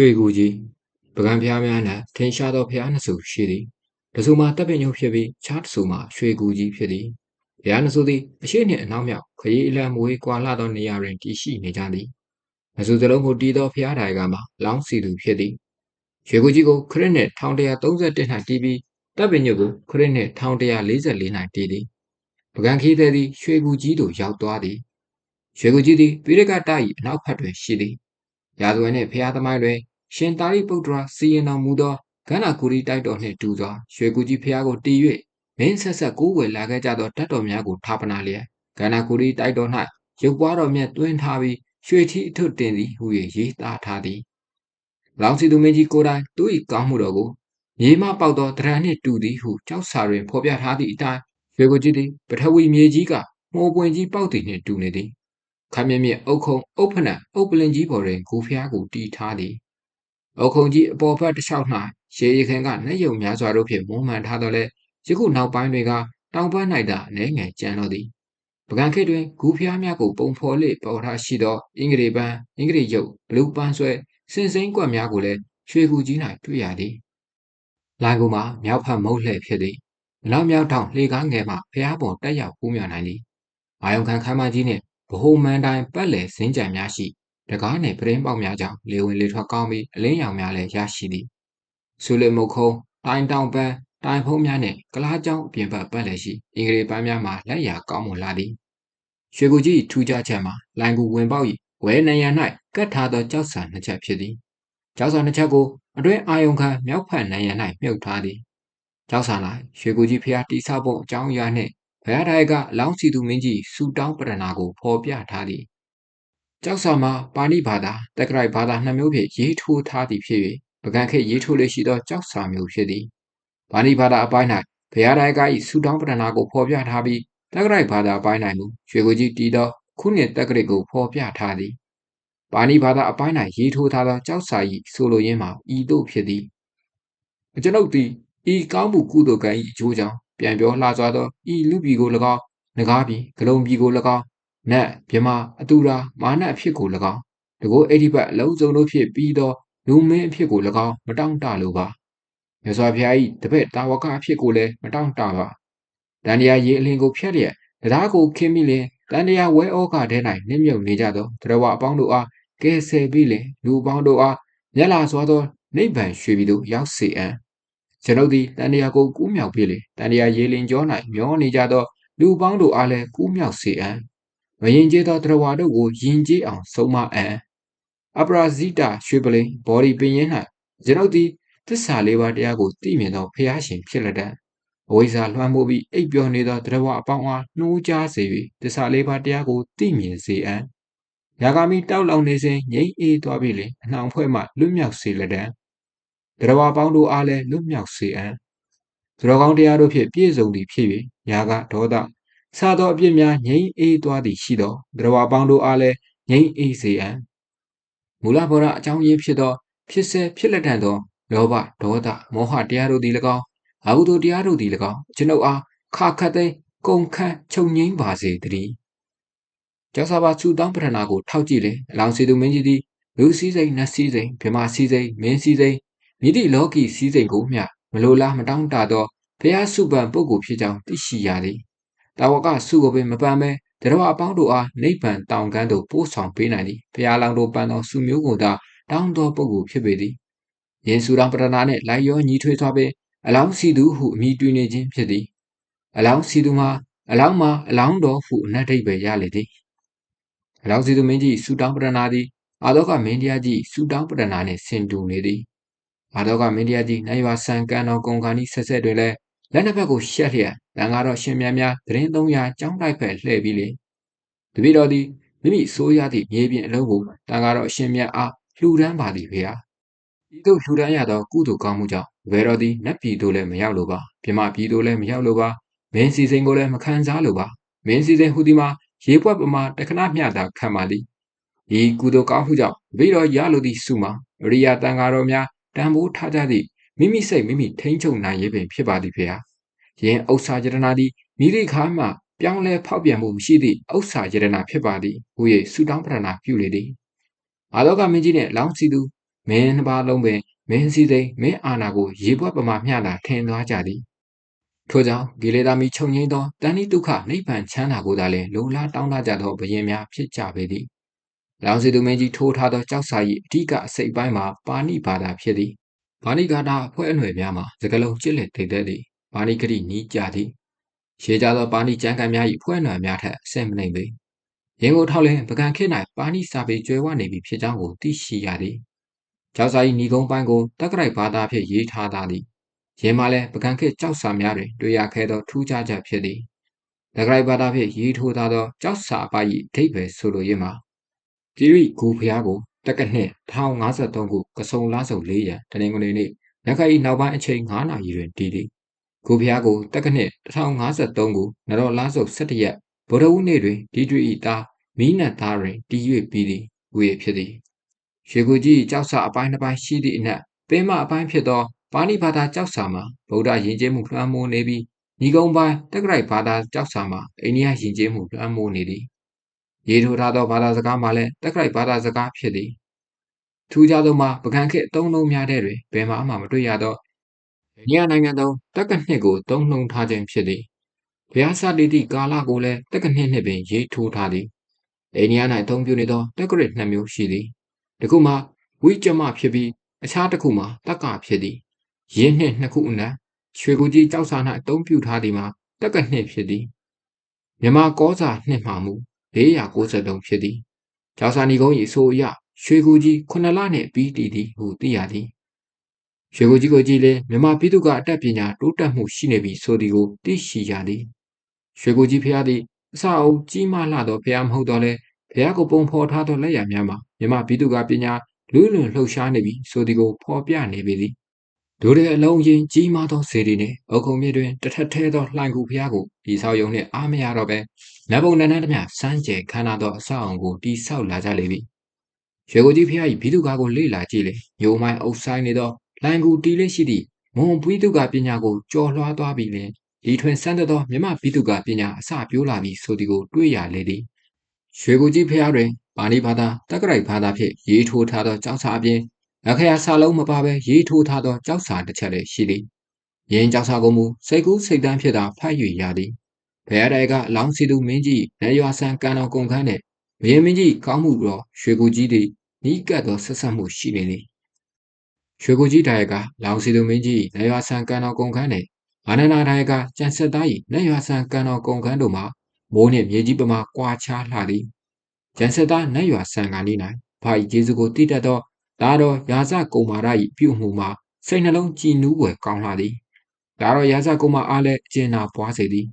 ရွှေကူကြီးပကံဖျားများ၌ထင်ရှားသောဖျားနှစ်ဆူရှိသည်တဆူမှာတပ်ပင်ညုတ်ဖြစ်ပြီးခြားတဆူမှာရွှေကူကြီးဖြစ်သည်ဖျားနှစ်ဆူသည်အရှိနှင့်အနောက်မြောက်ခရီးအလံမွေးကွာလာသောနေရာတွင်တည်ရှိနေကြသည်အဆူစလုံးကိုတီးသောဖျားတိုင်ကမှာလောင်းစီသူဖြစ်သည်ရွှေကူကြီးကိုခရစ်နှင့်1131၌တည်ပြီးတပ်ပင်ညုတ်ကိုခရစ်နှင့်1144၌တည်သည်ပကံခီးသည်သည်ရွှေကူကြီးသို့ရောက်သွားသည်ရွှေကူကြီးသည်ပိရကတ၏အနောက်ဘက်တွင်ရှိသည်ရာဇဝင်နှင့်ဖျားသမိုင်းတွင် ရှင်သာရိပုတ္တရာစီရင်တော်မူသောကန္နာကူရီတိုက်တော်နှင့်တူစွာရွှေကူကြီးဖျားကိုတည်၍မင်းဆက်ဆက်ကိုးကွယ်လာခဲ့ကြသောတတ်တော်များကိုထာပနာလျက်ကန္နာကူရီတိုက်တော်၌ရုပ်ပွားတော်မြတ်တွင်ထားပြီးရွှေထီအထွတ်တင်သည်ဟူ၍ရေးသားထားသည်လောင်စီသူမင်းကြီးကိုယ်တိုင်သူ၏ကောင်းမှုတော်ကိုမြေမပေါက်သောတရံနှင့်တူသည်ဟုကြောက်စာတွင်ဖော်ပြထားသည့်အတိုင်းရွှေကူကြီးသည်ပထဝီမြေကြီးကမှိုးပွင့်ကြီးပေါက်သည်နှင့်တူနေသည်ခမ်းမြင့်မြင့်အုတ်ခုံအုတ်ဖနံအုတ်ပလင်ကြီးပေါ်တွင်ဂူဖျားကိုတီးထားသည် အုတ်ခုံကြီးအပေါ်ဘက်တစ်လျှောက်၌ရေရခင်ကနှက်ယုံများစွာတို့ဖြင့်မွမ်းမံထားတော်လဲယခုနောက်ပိုင်းတွေကတောင်ပန်း၌သာအနေငယ်ကျန်တော်သည်ပကံခေတ်တွင်ဂူဖျားများကိုပုံဖော်လေပေါ်ထားရှိသောအင်္ဂရိပန်းအင်္ဂရိယုတ်ဘလူးပန်းဆွဲစင်စိမ့်ကွက်များကိုလည်းရွှေကူကြီး၌တွေ့ရသည်လိုင်ကူမှာမြောက်ဖက်မုတ်လှဲ့ဖြစ်သည်နောက်မြောက်ထောင်လှေကားငယ်မှဖျားပေါ်တက်ရောက်ပူးမြော်နိုင်သည်အာယုံခံခမ်းမကြီးနှင့်ဗဟိုမန်တိုင်းပတ်လည်စင်းကြံများရှိ တကားနှင့်ပရင်းပေါက်များကြောင့်လေဝင်လေထွက်ကောင်းပြီးအလင်းရောင်များလည်းရရှိသည်ဆူလီမုတ်ခုံးတိုင်တောင်ပန်းတိုင်ဖုံးများနှင့်ကလားကြောင်းအပြင်ဘက်ပတ်လည်ရှိအင်္ဂလိပ်ပန်းများမှာလက်ရာကောင်းမွန်လာသည်ရွှေကူကြီးထူးခြားချက်မှာလိုင်ကူဝင်ပေါက်၏ဝဲနံရံ၌ကတ်ထားသောကြောက်စာနှစ်ချက်ဖြစ်သည်ကြောက်စာနှစ်ချက်ကိုအတွင်းအာယုံခံမြောက်ဖက်နံရံ၌မြုပ်ထားသည်ကြောက်စာ၌ရွှေကူကြီးဖျားတိဆောက်ပုံအကြောင်းအရာနှင့်ဘုရားတိုင်ကအလောင်းစီသူမင်းကြီးစူတောင်းပရဏာကိုဖော်ပြထားသည် ကျောက်စာမှာပါဠိဘာသာတက္ကရိုက်ဘာသာနှစ်မျိုးဖြင့်ရေးထိုးထားသည်ဖြစ်၍ပကံခေတ်ရေးထိုးလေးရှိသောကျောက်စာမျိုးဖြစ်သည်ပါဠိဘာသာအပိုင်း၌ဘုရားတိုင်က၏စူတောင်းပရဏာကိုဖော်ပြထားပြီးတက္ကရိုက်ဘာသာအပိုင်း၌မူရွှေကိုကြီးတည်သောခုနှစ်တက္ကရိတ်ကိုဖော်ပြထားသည်ပါဠိဘာသာအပိုင်း၌ရေးထိုးထားသောကျောက်စာ၏ဆိုလိုရင်းမှာဤသို့ဖြစ်သည်ကျွန်ုပ်သည်ဤကောင်းမှုကုသိုလ်ကံ၏အကျိုးကြောင့်ပြန်ပြောလှစွာသောဤလူပြည်ကို၎င်းငကားပြည်ဂလုံးပြည်ကို၎င်း နတ်မြမအတူရာမာနအဖြစ်ကို၎င်းတကိုအဲ့ဒီဘက်အလုံးစုံတို့ဖြစ်ပြီးသောလူမင်းအဖြစ်ကို၎င်းမတောင့်တလိုပါမြတ်စွာဘုရား၏တပည့်တာဝကအဖြစ်ကိုလည်းမတောင့်တပါတန်တရားရေအလင်းကိုဖျက်လျက်တရားကိုခင်းမိလင်တန်တရားဝဲဩဃထဲ၌နစ်မြုပ်နေကြသောတရားဝအပေါင်းတို့အားကဲဆယ်ပြီးလင်လူအပေါင်းတို့အားမျက်လာစွာသောနိဗ္ဗာန်ရွှေပြည်သို့ရောက်စေအံ့ကျွန်ုပ်သည်တန်တရားကိုကူးမြောက်ပြီးလေတန်တရားရေလင်ကျော၌မျောနေကြသောလူပေါင်းတို့အားလည်းကူးမြောက်စေအံ့ မရင်ကျေးသောတရားတို့ကိုယင်ကျေးအောင်ဆုံးမအံ့အပရာဇိတရွှေပလိန်ဘော်ဒီပင်ရင်၌ကျွန်ုပ်သည်သစ္စာလေးပါးတရားကိုသိမြင်သောဖျားရှင်ဖြစ်လက်တံအဝိဇ္ဇာလွှမ်းမိုးပြီးအိပ်ပျော်နေသောတရားအပေါင်းအားနှိုးကြားစေ၍သစ္စာလေးပါးတရားကိုသိမြင်စေအံ့ရာဂာမိတောက်လောင်နေစဉ်ငြိမ့်အေးသွားပြီလေအနှောင်ဖွဲ့မှလွတ်မြောက်စေလက်တံတရားပေါင်းတို့အားလည်းလွတ်မြောက်စေအံ့သူတော်ကောင်းတရားတို့ဖြင့်ပြည့်စုံသည်ဖြစ်၍ညာကဒေါသ စသောအပြစ်များငြိမ့်အေးသွားသည်ရှိသောတရားပေါင်းတို့အားလည်းငြိမ့်အေးစေအံ့မူလဘောရအကြောင်းရင်းဖြစ်သော ဖြစ်စေဖြစ်လက်တန်သောလောဘဒေါသမောဟတရားတို့သည်၎င်းအဘုဒ္ဓတရားတို့သည်၎င်းကျွန်ုပ်အားခါခတ်သိမ်းကုန်ခန့်ချုပ်ငိမ့်ပါစေတည်းကျောက်စာပါချူတောင်းပထနာကိုထောက်ကြည့်လေအလောင်းစီသူမင်းကြီးသည်လူစည်းစိမ်နတ်စည်းစိမ်ဗမာစည်းစိမ်မင်းစည်းစိမ်မိတိလောကီစည်းစိမ်ကိုမျှမလိုလားမတောင်းတသောဖျားစုပန်ပုဂ္ဂိုလ်ဖြစ်ကြောင်းသိရှိရသည် တာဝကစုကိုပင်မပန်မဲတရားအပေါင်းတို့အားနိဗ္ဗာန်တောင်ကန်းသို့ပို့ဆောင်ပေးနိုင်သည်ဖျားလောင်တို့ပန်သောစုမျိုးကိုသာတောင်းသောပုဂ္ဂိုလ်ဖြစ်ပေသည်ယင်စုတော်ပရဏာနှင့်လိုက်ရောညီထွေးစွာပင်အလောင်းစီသူဟုအမိတွင်နေခြင်းဖြစ်သည်အလောင်းစီသူမှာအလောင်းမှာအလောင်းတော်ဟုအနတ်ဒိတ်ပဲရလေသည်အလောင်းစီသူမင်းကြီးစူတောင်းပရဏာသည်အာသောကမင်းတရားကြီးစူတောင်းပရဏာနှင့်ဆင်တူနေသည်အာသောကမင်းတရားကြီးနိုင်ရွာဆန်ကန်တော်ကုံခါနီဆက်ဆက်တွင်လည်း လက်နှစ်ဖက်ကိုရှက်လျက်တန်ကတော့ရှင်မြတ်များသတင်း300ကျောင်းတိုက်ဖက်လှည့်ပြီးလေတပည့်တော်သည်မိမိစိုးရသည့်မြေပြင်အလုံးကိုတန်ကတော့ရှင်မြတ်အားလှူဒန်းပါသည်ဖေဟာဤသို့လှူဒန်းရသောကုသိုလ်ကောင်းမှုကြောင့်ဝေတော်သည်နတ်ပြည်သို့လည်းမရောက်လိုပါပြမပြည်သို့လည်းမရောက်လိုပါမင်းစီစိန်ကိုလည်းမခံစားလိုပါမင်းစီစိန်ဟူသည်မှာရေပွက်ပမာတခဏမျှသာခံပါသည်ဤကုသိုလ်ကောင်းမှုကြောင့်တပည့်တော်ရလိုသည့်စုမှာအရိယာတန်ဃာတော်များတန်ဖိုးထားကြသည့် မိမိစိတ်မိမိထိန်းချုပ်နိုင်ရေးပင်ဖြစ်ပါသည်ဖေဟာယင်ဥစ္စာယတနာသည်မိရိခါမှပြောင်းလဲဖောက်ပြန်မှုမရှိသည့်ဥစ္စာယတနာဖြစ်ပါသည်ဟူ၍ဆုတောင်းပရဏာပြုလေသည်အာလောကမင်းကြီးနှင့်လောင်းစီသူမမင်းနှစ်ပါးလုံးပင်မင်းစည်းစိမ်မင်းအာဏာကိုရေပွက်ပမာမျှတာထင်သွားကြသည်ထို့ကြောင့်ဂေလေသာမီခြုံငိမ့်သောတဏှိဒုက္ခနိဗ္ဗာန်ချမ်းသာကိုသာလျှင်လုံလားတောင်းတကြသောဘယင်များဖြစ်ကြပေသည်လောင်စီသူမင်းကြီးထိုးထားသောကြောက်စာ၏အဓိကအစိတ်ပိုင်းမှာပါဏိဘာသာဖြစ်သည် ဘာဏိကာတာအဖွဲ့အနွယ်များမှာစကလုံးကျစ်လက်တည်တဲ့သည်ဘာဏိကတိနီးကြသည်ရှေးကြသောပါဏိကျမ်းကံများ၏ဖွဲ့အနွယ်များထက်အဆင့်မနှိမ်ပေရင်ကိုထောက်လင်းပကံခေတ်၌ပါဏိစာပေကျွဲဝနေပြီဖြစ်ကြောင်းကိုသိရှိရသည်ကျောက်စာ၏ညီကုန်းပိုင်းကိုတက္ကရိုက်ဘာသာဖြင့်ရေးထားသားသည်ယင်းမှာလည်းပကံခေတ်ကြောက်စာများတွင်တွေ့ရခဲ့သောထူးခြားချက်ဖြစ်သည်တက္ကရိုက်ဘာသာဖြင့်ရေးထိုးထားသောကြောက်စာအပိုင်၏အဓိပ္ပာယ်ဆိုလိုရင်းမှာတိရိဂူဖျားကို တက္ကနှစ်1053ခုကစုံလဆုံ4ရန်တနင်္ဂနွေနေ့နခရီနောက်ပိုင်းအချိန်9နာရီတွင်တည်သည်ဂူဖျားကိုတက္ကနှစ်1053ခုနတော်လဆုံ17ရက်ဗုဒ္ဓဦးနေ့တွင်ဒီဒရီဤသားမီးနတ်သားတွင်တည်၍ပြီးသည်ဝေဖြစ်သည်ရွှေကူကြီးကြောက်စာအပိုင်းတစ်ပိုင်းရှိသည့်အနက်ပင်မအပိုင်းဖြစ်သောပါဠိဘာသာကြောက်စာမှာဗုဒ္ဓယဉ်ကျေးမှုလွှမ်းမိုးနေပြီးညီကုန်းပိုင်းတက္ကရိုက်ဘာသာကြောက်စာမှာအိန္ဒိယယဉ်ကျေးမှုလွှမ်းမိုးနေသည် ရေထိုးထားသောဘာသာစကားမှာလည်းတက္ကရိုက်ဘာသာစကားဖြစ်သည်ထူးခြားသောမှာပကံခေတ်သုံးလုံးများတဲ့တွင်ဘယ်မှမှမတွေ့ရသောအိန္ဒိယနိုင်ငံသောတက္ကနှစ်ကိုသုံးနှုံထားခြင်းဖြစ်သည်ဘုရားစာတိတိကာလကိုလည်းတက္ကနှစ်နှင့်ပင်ရေးထိုးထားသည်အိန္ဒိယ၌အသုံးပြုနေသောတက္ကရစ်နှစ်မျိုးရှိသည်တစ်ခုမှာဝိကျမဖြစ်ပြီးအခြားတစ်ခုမှာတက္ကဖြစ်သည်ရင်းနှစ်နှစ်ခုအနက်ရွှေကူကြီးကြောက်စာ၌အသုံးပြုထားသည်မှာတက္ကနှစ်ဖြစ်သည်မြမကောစာနှစ်မှာမူ 493ဖြစ်သည်ကျောက်စာနီကုန်း၏အဆိုအရရွှေကူကြီး9လနှင့်ပြီးတည်သည်ဟုသိရသည်ရွှေကူကြီးကိုကြည့်လေမြမပြည်သူကအတတ်ပညာတိုးတက်မှုရှိနေပြီဆိုသည်ကိုသိရှိရသည်ရွှေကူကြီးဖျားသည်အစအုပ်ကြီးမားလာသောဖျားမဟုတ်တော့လဲဖျားကိုပုံဖော်ထားသောလက်ရများမှာမြမပြည်သူကပညာလူးလွန်လှုပ်ရှားနေပြီဆိုသည်ကိုဖော်ပြနေပေသည်ဒိုတဲ့အလုံးရင်ကြီးမားသောစေတီနှင့်အုတ်ခုံမြစ်တွင်တထက်ထဲသောလှိုင်ကူဖျားကိုဒီဆောက်ယုံနှင့်အားမရတော့ပဲ နတ်ဘုံနန်းနှန်းတမျှစမ်းကြဲခမ်းနားသောအဆောက်အုံကိုတိဆောက်လာကြလေပြီရွှေကိုကြီးဖျား၏ဘီသူကားကိုလေ့လာကြည့်လေမျိုးမိုင်းအုပ်ဆိုင်နေသောလှိုင်ကူတီလေးရှိသည့်မွန်ဘီသူကပညာကိုကြော်လွှားသွားပြီးလင်ဒီထွင်စမ်းသောမြမဘီသူကပညာအစပြိုးလာပြီဆိုသည်ကိုတွေ့ရလေသည်ရွှေကိုကြီးဖျားတွင်ပါဠိဘာသာတက္ကရိုက်ဘာသာဖြင့်ရေးထိုးထားသောကျောင်းစာအပြင်အခရာစာလုံးမပါဘဲရေးထိုးထားသောကျောက်စာတစ်ချက်လည်းရှိသည်။ယင်းကျောက်စာကိုမူစိတ်ကူးစိတ်တမ်းဖြစ်သာဖတ်၍ရသည်။ ဘယ်ရဲကလောင်စီသူမင်းကြီးနေရွာဆန်ကန်တော်ကုန်ခန်းနှင့်ဘယင်းမင်းကြီးကောင်းမှုတော်ရွှေကူကြီးသည်နီးကပ်သောဆက်ဆက်မှုရှိနေသည်။ရွှေကူကြီးတိုင်ကလောင်စီသူမင်းကြီးနေရွာဆန်ကန်တော်ကုန်ခန်းနှင့်အာနန္ဒာတိုင်ကကြံဆက်သား၏နေရွာဆန်ကန်တော်ကုန်ခန်းတို့မှာမိုးနှင့်မြေကြီးပမာကွာခြားလှသည်။ကြံဆက်သားနေရွာဆန်ကန်ဤ၌ဘာ၏ကျေးဇူးကိုတည်တတ်သောဒါတော့ရာဇကုမာရ၏ပြုမှုမှာစိတ်နှလုံးကြည်နူးွယ်ကောင်းလာသည်ဒါတော့ရာဇကုမာအားလည်းအကျဉ်းနာပွားစေသည်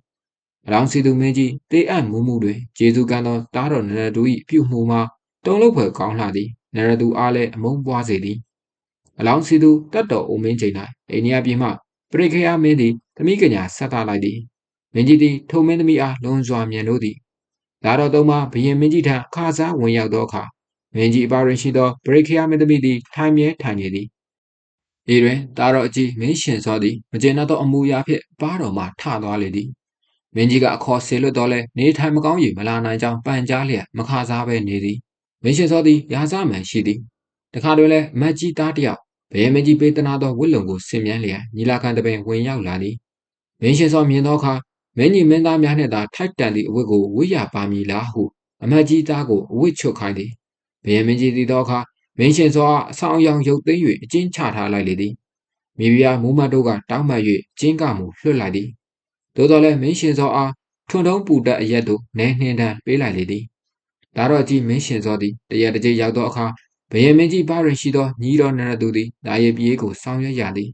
အလောင်းစီသူမင်းကြီးတေအပ်မှုမှုတွင်ကျေသူကံသောတားတော်နရတူ၏ပြုမှုမှာတုံလုံးဖွယ်ကောင်းလာသည်နရတူအားလည်းအမုန်းပွားစေသည်အလောင်းစီသူတတ်တော်အိုမင်းချိန်၌အိန္ဒိယပြည်မှပရိခေယမင်းသည်သမီးကညာဆက်သားလိုက်သည်မင်းကြီးသည်ထုံမင်းသမီးအားလွန်စွာမြင်လို့သည်ဒါတော်သုံးပါဘရင်မင်းကြီးထံခါစားဝင်ရောက်သောအခါမင်းကြီးအပါတွင်ရှိသောဗရိခယမင်းသမီးသည်ထိုင်မြဲထိုင်နေသည်ဤတွင်တာတော်အကြီးမင်းရှင်စောသည်မကျေနပ်သောအမူအရာဖြင့်ပါတော်မှထသွားလေသည် မင်းကြီးကအခေါ်ဆေလွတ်တော်လဲနေထိုင်မကောင်း၍မလာနိုင်ကြောင်းပန်ကြားလျက်မခါစားဘဲနေသည်မင်းရှင်စောသည်ရာဇမှန်ရှိသည်တခါတွင်လည်းမတ်ကြီးသားတယောက်ဘယ်မကြီးပေးသနာသောဝိလုံကိုဆင်မြန်းလျက်ညီလာခံတပင်ဝင်ရောက်လာသည်မင်းရှင်စောမြင်သောအခါမင်းကြီးမင်းသားများနှင့်သာထိုက်တန်သည့်အဝတ်ကိုဝိရပါမည်လားဟုအမတ်ကြီးသားကိုအဝတ်ချွတ်ခိုင်းသည်ဘယင်မင်းကြီးတည်သောအခါမင်းရှင်စောအားအဆောင်အယောင်ရုပ်သိမ်း၍အကျဉ်းချထားလိုက်လေသည်မိဖုရားမူမတ်တို့ကတောင်းပန်၍ကျင်းကမှုလွှတ်လိုက်သည် သို့တော်လည်းမင်းရှင်စောအားထွန်းတုံးပူတက်အရက်တို့နဲနှင်းတန်းပေးလိုက်လေသည်ဒါတော့ကြည်မင်းရှင်စောသည်တရက်တကြိရောက်သောအခါဘယင်မင်းကြီးပါရင်ရှိသောညီတော်နရသူသည်ဒါရပြေးကိုဆောင်ရွက်ရသည်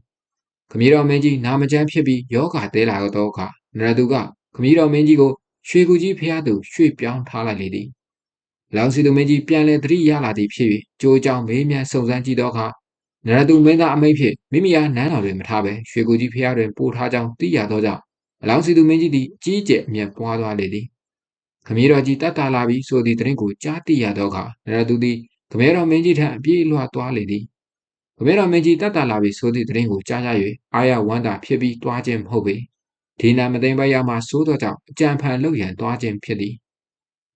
ခမည်းတော်မင်းကြီးနာမကျန်းဖြစ်ပြီးယောဂတဲလာသောအခါနရသူကခမည်းတော်မင်းကြီးကိုရွှေကူကြီးဖျားသူရွှေ့ပြောင်းထားလိုက်လေသည်လောင်စီသူမင်းကြီးပြန်လဲသတိရလာသည်ဖြစ်၍ကြိုးကြောင်မေးမြန်းစုံစမ်းကြည့်သောအခါနရသူမင်းသားအမိန့်ဖြင့်မိမိအားနန်းတော်တွင်မထားဘဲရွှေကူကြီးဖျားတွင်ပို့ထားကြောင်းသိရသောကြောင့် အလောင်းစီသူမင်းကြီးသည်အကြီးကျယ်အမျက်ပွားသွားလေသည်ခမည်းတော်ကြီးတတ်တာလာပြီဆိုသည့်တရင်ကိုကြားသိရသောအခါနရသူသည်ခမည်းတော်မင်းကြီးထံအပြေးအလွှာသွားလေသည်ခမည်းတော်မင်းကြီးတတ်တာလာပြီဆိုသည့်တရင်ကိုကြားရ၍အာရဝန္တာဖြစ်ပြီးတွားခြင်းမဟုတ်ပေဒီနာမသိမ့်ပိုက်ရမှစိုးသောကြောင့်အကြံဖန်လုပ်ရန်တွားခြင်းဖြစ်သည်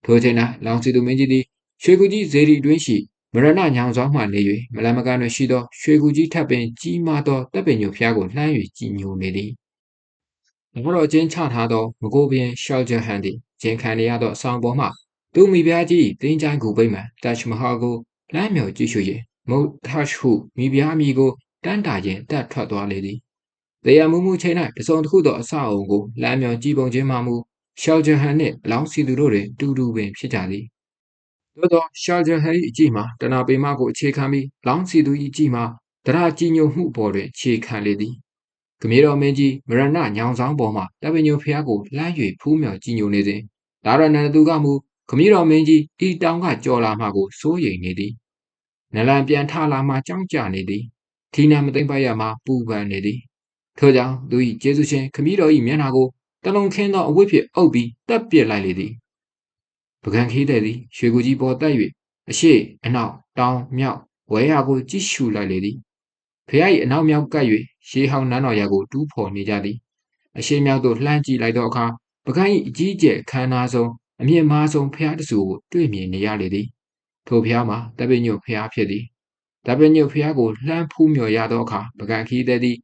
ထိုချိန်၌လောင်စီသူမင်းကြီးသည်ရွှေကူကြီးဇေဒီတွင်းရှိမမရဏညောင်ဆောင်မှနေ၍မလမကန်တွင်ရှိသောရွှေကူကြီးထပ်ပင်ကြီးမားသောတပ်ပင်ညိုဖျားကိုလှမ်း၍ကြည်ညိုနေသည်။ ဘုရောအချင်းချထားသောမကိုဘင်းရှောက်ဂျဟန်သည်ဂျင်ခံရသောအဆောင်ပေါ်မှသူမိဖုရားကြီးတင်းချိုင်းကူပိမ့်မှန်တက်ချ်မဟာကိုလမ်းမြော်ကြည့်ရှု၍မုတ်ထရှ်ဟုမိဖုရားအမိကိုတန်းတာခြင်းတက်ထွက်သွားလေသည်။တရားမှုမှုချိန်၌တစုံတစ်ခုသောအဆောက်အုံကိုလမ်းမြော်ကြည့်ပုံချင်းမှမူရှောက်ဂျဟန်နှင့်အလောင်းစီသူတို့တွင်တူတူပင်ဖြစ်ကြသည်။သို့သောရှောက်ဂျဟန်၏အကြည့်မှာတနာပေမကိုအခြေခံပြီးလောင်းစီသူ၏အကြည့်မှာတရာကြည်ညိုမှုပေါ်တွင်ခြေခံလေသည်။ ကမေတော်မင်းကြီးမရဏညောင်ဆောင်ပေါ်မှတပညိုဖျားကိုလှမ်း၍ဖူးမြော်ကြည်ညိုနေစဉ်ဒါရဏန်သူကမူခမည်းတော်မင်းကြီးဤတောင်ကကြော်လာမှကိုစိုးရိမ်နေသည်။နလန်ပြန်ထလာမှကြောင်းကြနေသည်။ထီနာမသိမ့်ပိုက်ရမှပူပန်နေသည်။ထို့ကြောင့်သူ၏ကျေးဇူးရှင်ခမည်းတော်၏မျက်နှာကိုတလုံးခင်းသောအဝတ်ဖြင့်အုပ်ပြီးတပ်ပစ်လိုက်လေသည်။ပကံခီးတဲ့သည်ရွှေကူကြီးပေါ်တက်၍အရှိအနောက်တောင်မြောက်ဝဲရာကိုကြည့်ရှုလိုက်လေသည်။ဖះ၏အနောက်မြောက်ကပ်၍ ရှေးဟောင်းနန်းတော်ရာကိုတူးဖော်နေကြသည်။အရှိမြောက်သို့လှမ်းကြည့်လိုက်သောအခါပကံ၏အကြီးကျယ်ခမ်းနားဆုံးအမြင့်မားဆုံးဖះတဆူကိုတွေ့မြင်နေရလေသည်။ထိုဖះမှာတပိညုတ်ဖះဖြစ်သည်။တပိညုတ်ဖះကိုလှမ်းဖူးမြော်ရသောအခါပကံခီးတဲ့သည်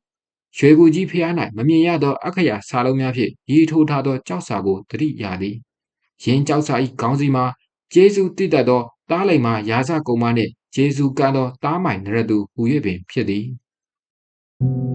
ရွှေကူကြီးဖျား၌မမြင်ရသောအခရာစာလုံးများဖြင့်ရီထိုးထားသောကြောက်စာကိုတတိရသည်။ယင်းကြောက်စာ၏ခေါင်းစီမှာကျေးဇူးတည်တတ်သောတားလိမ်မှရာဇကုံမနှင့်ကျေးဇူးကမ်းသောတားမိုင်နရသူဟူ၍ပင်ဖြစ်သည်။